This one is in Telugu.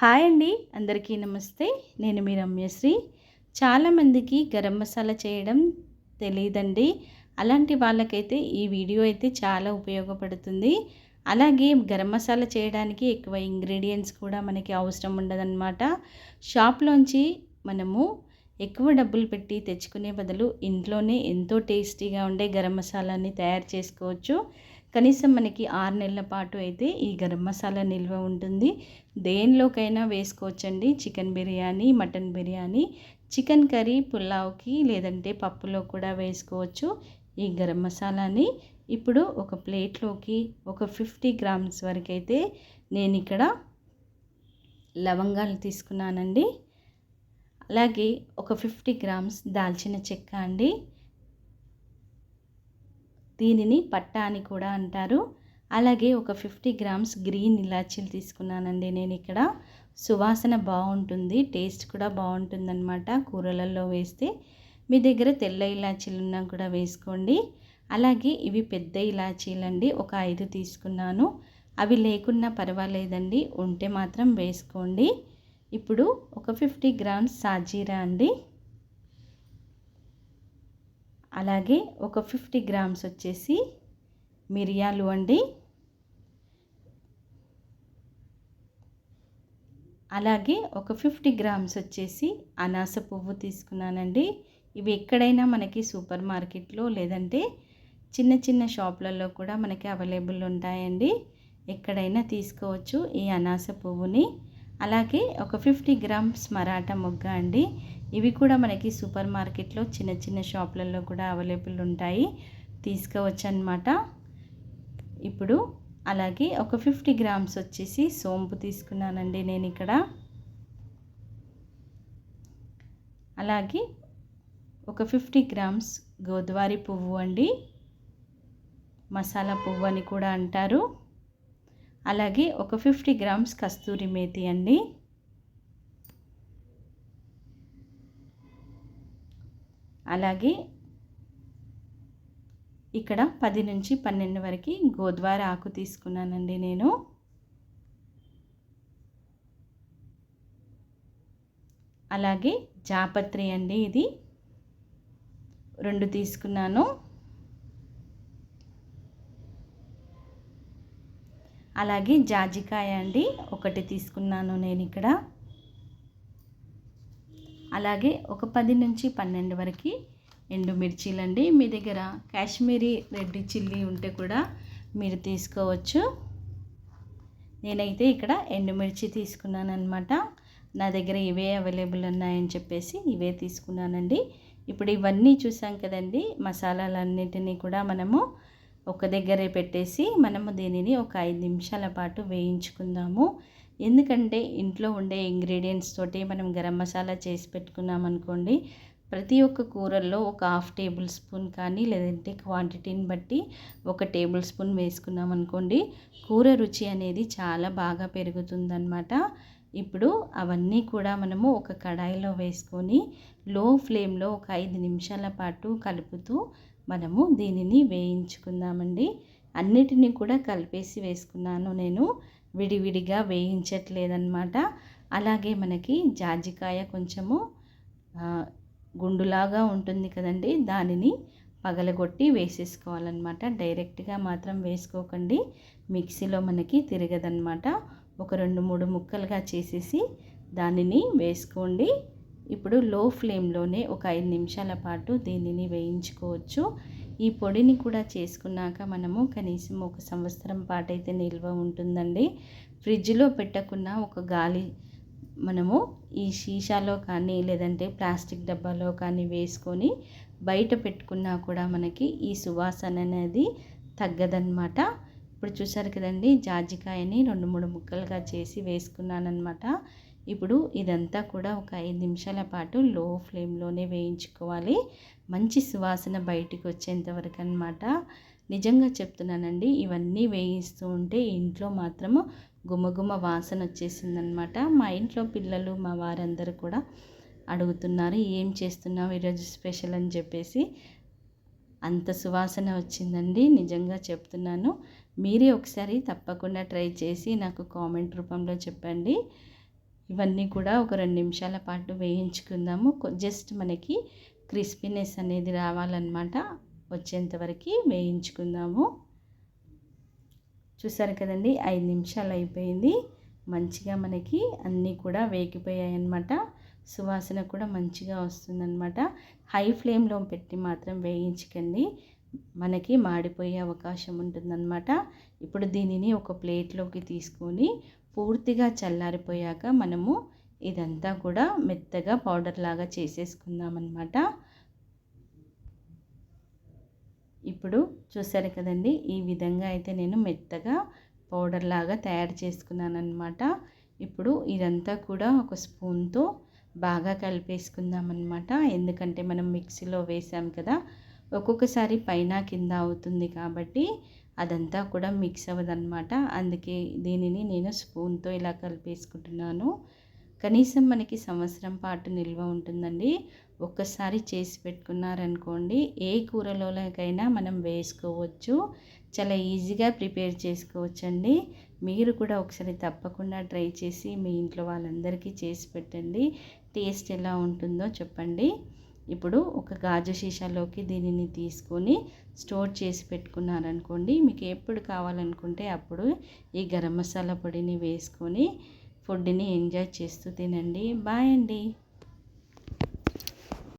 హాయ్ అండి అందరికీ నమస్తే. నేను మీ రమ్యశ్రీ. చాలామందికి గరం మసాలా చేయడం తెలియదండి అలాంటి వాళ్ళకైతే ఈ వీడియో అయితే చాలా ఉపయోగపడుతుంది. అలాగే గరం మసాలా చేయడానికి ఎక్కువ ఇంగ్రీడియంట్స్ కూడా మనకి అవసరం ఉండదన్నమాట. షాప్లోంచి మనము ఎక్కువ డబ్బులు పెట్టి తెచ్చుకునే బదులు ఇంట్లోనే ఎంతో టేస్టీగా ఉండే గరం మసాలాని తయారు చేసుకోవచ్చు. కనీసం మనకి ఆరు నెలల పాటు అయితే ఈ గరం మసాలా నిల్వ ఉంటుంది. దేనిలోకైనా వేసుకోవచ్చండి. Chicken biryani mutton biryani chicken curry పులావ్కి లేదంటే పప్పులో కూడా వేసుకోవచ్చు ఈ గరం మసాలాని. ఇప్పుడు ఒక ప్లేట్లోకి ఒక ఫిఫ్టీ గ్రామ్స్ వరకు అయితే నేను ఇక్కడ లవంగాలు తీసుకున్నానండి. అలాగే ఒక ఫిఫ్టీ గ్రామ్స్ దాల్చిన చెక్క అండి. దీనిని పట్టా అని కూడా అంటారు. అలాగే ఒక ఫిఫ్టీ గ్రామ్స్ గ్రీన్ ఇలాచీలు తీసుకున్నానండి నేను ఇక్కడ. సువాసన బాగుంటుంది టేస్ట్ కూడా బాగుంటుందన్నమాట కూరలలో వేస్తే. మీ దగ్గర తెల్ల ఇలాచీలు ఉన్నా కూడా వేసుకోండి. అలాగే ఇవి పెద్ద ఇలాచీలు అండి ఒక ఐదు తీసుకున్నాను. అవి లేకున్నా పర్వాలేదండి ఉంటే మాత్రం వేసుకోండి. ఇప్పుడు ఒక ఫిఫ్టీ గ్రామ్స్ సాజీరా అండి. అలాగే ఒక ఫిఫ్టీ గ్రామ్స్ వచ్చేసి మిరియాలు అండి. అలాగే ఒక ఫిఫ్టీ గ్రామ్స్ వచ్చేసి అనాస పువ్వు తీసుకున్నానండి. ఇవి ఎక్కడైనా మనకి సూపర్ మార్కెట్లో లేదంటే చిన్న చిన్న షాప్లలో కూడా మనకి అవైలబుల్ ఉంటాయండి. ఎక్కడైనా తీసుకోవచ్చు ఈ అనాస పువ్వుని. అలాగే ఒక ఫిఫ్టీ గ్రామ్స్ మరాఠా మొగ్గ అండి. ఇవి కూడా మనకి సూపర్ మార్కెట్లో చిన్న చిన్న షాపులలో కూడా అవైలబుల్ ఉంటాయి. తీసుకోవచ్చు అనమాట ఇప్పుడు అలాగే ఒక ఫిఫ్టీ గ్రామ్స్ వచ్చేసి సోంపు తీసుకున్నానండి నేను ఇక్కడ. అలాగే ఒక ఫిఫ్టీ గ్రామ్స్ గోదావరి పువ్వు అండి. మసాలా పువ్వు అని కూడా అంటారు. అలాగే ఒక ఫిఫ్టీ గ్రామ్స్ కస్తూరి మేతి అండి. అలాగే ఇక్కడ పది నుంచి పన్నెండు వరకు గోద్వార ఆకు తీసుకున్నానండి నేను. అలాగే జాపత్రి అండి ఇది. రెండు తీసుకున్నాను. అలాగే జాజికాయ అండి ఒకటి తీసుకున్నాను నేను ఇక్కడ. అలాగే ఒక పది నుంచి పన్నెండు వరకు ఎండుమిర్చీలండి. మీ దగ్గర కాశ్మీరీ రెడ్ చిల్లీ ఉంటే కూడా మీరు తీసుకోవచ్చు. నేనైతే ఇక్కడ ఎండుమిర్చి తీసుకున్నాను అనమాట నా దగ్గర ఇవే అవైలబుల్ ఉన్నాయని చెప్పేసి ఇవే తీసుకున్నానండి. ఇప్పుడు ఇవన్నీ చూసాం కదండి మసాలాలన్నిటినీ కూడా మనము ఒక దగ్గరే పెట్టేసి మనము దీనిని ఒక ఐదు నిమిషాల పాటు వేయించుకుందాము. ఎందుకంటే ఇంట్లో ఉండే ఇంగ్రీడియంట్స్ తోటి మనం గరం మసాలా చేసి పెట్టుకున్నాం అనుకోండి ప్రతి ఒక్క కూరల్లో ఒక హాఫ్ టేబుల్ స్పూన్ కానీ లేదంటే క్వాంటిటీని బట్టి ఒక టేబుల్ స్పూన్ వేసుకున్నాం అనుకోండి కూర రుచి అనేది చాలా బాగా పెరుగుతుందన్నమాట. ఇప్పుడు అవన్నీ కూడా మనము ఒక కడాయిలో వేసుకొని లో ఫ్లేమ్లో ఒక ఐదు నిమిషాల పాటు కలుపుతూ మనము దీనిని వేయించుకుందామండి. అన్నిటినీ కూడా కలిపేసి వేసుకున్నాను నేను. విడివిడిగా వేయించట్లేదన్నమాట. అలాగే మనకి జాజికాయ కొంచెము గుండులాగా ఉంటుంది కదండి దానిని పగలగొట్టి వేసేసుకోవాలన్నమాట. డైరెక్ట్గా మాత్రం వేసుకోకండి. మిక్సీలో మనకి తిరగదన్నమాట. ఒక రెండు మూడు ముక్కలుగా చేసేసి దానిని వేసుకోండి. ఇప్పుడు లో ఫ్లేమ్లోనే ఒక ఐదు నిమిషాల పాటు దీనిని వేయించుకోవచ్చు. ఈ పొడిని కూడా చేసుకున్నాక మనము కనీసం ఒక సంవత్సరం పాటైతే నిల్వ ఉంటుందండి. ఫ్రిడ్జ్లో పెట్టకున్న ఒక గాలి మనము ఈ సీసాలో కానీ లేదంటే ప్లాస్టిక్ డబ్బాలో కానీ వేసుకొని బయట పెట్టుకున్నా కూడా మనకి ఈ సువాసన అనేది తగ్గదన్నమాట. ఇప్పుడు చూసారు కదండి జాజికాయని రెండు మూడు ముక్కలుగా చేసి వేసుకున్నానమాట ఇప్పుడు ఇదంతా కూడా ఒక ఐదు నిమిషాల పాటు లో ఫ్లేమ్లోనే వేయించుకోవాలి. మంచి సువాసన బయటికి వచ్చేంత వరకు అనమాట నిజంగా చెప్తున్నానండి ఇవన్నీ వేయిస్తూ ఉంటే ఇంట్లో మాత్రము గుమగుమ వాసన వచ్చేసిందనమాట మా ఇంట్లో పిల్లలు మా వారందరూ కూడా అడుగుతున్నారు ఏం చేస్తున్నావు ఈరోజు స్పెషల్? అని చెప్పేసి. అంత సువాసన వచ్చిందండి నిజంగా చెప్తున్నాను. మీరే ఒకసారి తప్పకుండా ట్రై చేసి నాకు కామెంట్ రూపంలో చెప్పండి. ఇవన్నీ కూడా ఒక రెండు నిమిషాల పాటు వేయించుకుందాము. జస్ట్ మనకి క్రిస్పీనెస్ అనేది రావాలన్నమాట. వచ్చేంత వరకు వేయించుకుందాము. చూసారు కదండి ఐదు నిమిషాలు అయిపోయింది. మంచిగా మనకి అన్నీ కూడా వేగిపోయాయి అన్నమాట సువాసన కూడా మంచిగా వస్తుందన్నమాట. హై ఫ్లేమ్లో పెట్టి మాత్రం వేయించకండి. మనకి మాడిపోయే అవకాశం ఉంటుందన్నమాట. ఇప్పుడు దీనిని ఒక ప్లేట్లోకి తీసుకొని పూర్తిగా చల్లారిపోయాక మనము ఇదంతా కూడా మెత్తగా పౌడర్ లాగా చేసేసుకుందాం అన్నమాట ఇప్పుడు చూసారు కదండి ఈ విధంగా అయితే నేను మెత్తగా పౌడర్ లాగా తయారు చేసుకున్నాను అనమాట ఇప్పుడు ఇదంతా కూడా ఒక స్పూన్తో బాగా కలిపేసుకుందాం అనమాట ఎందుకంటే మనం మిక్సీలో వేసాం కదా ఒక్కొక్కసారి పైన కింద అవుతుంది కాబట్టి అదంతా కూడా మిక్స్ అవ్వదన్నమాట. అందుకే దీనిని నేను స్పూన్తో ఇలా కలిపేసుకుంటున్నాను. కనీసం మనకి సంవత్సరం పాటు నిల్వ ఉంటుందండి. ఒక్కసారి చేసి పెట్టుకున్నారనుకోండి ఏ కూరలోకైనా మనం వేసుకోవచ్చు. చాలా ఈజీగా ప్రిపేర్ చేసుకోవచ్చు అండి మీరు కూడా ఒకసారి తప్పకుండా ట్రై చేసి మీ ఇంట్లో వాళ్ళందరికీ చేసి పెట్టండి. టేస్ట్ ఎలా ఉంటుందో చెప్పండి. ఇప్పుడు ఒక గాజు సీసాలోకి దీనిని తీసుకొని స్టోర్ చేసి పెట్టుకున్నారనుకోండి మీకు ఎప్పుడు కావాలనుకుంటే అప్పుడు ఈ గరం మసాలా పొడిని వేసుకొని ఫుడ్ని ఎంజాయ్ చేస్తూ తినండి. బాయ్ అండి.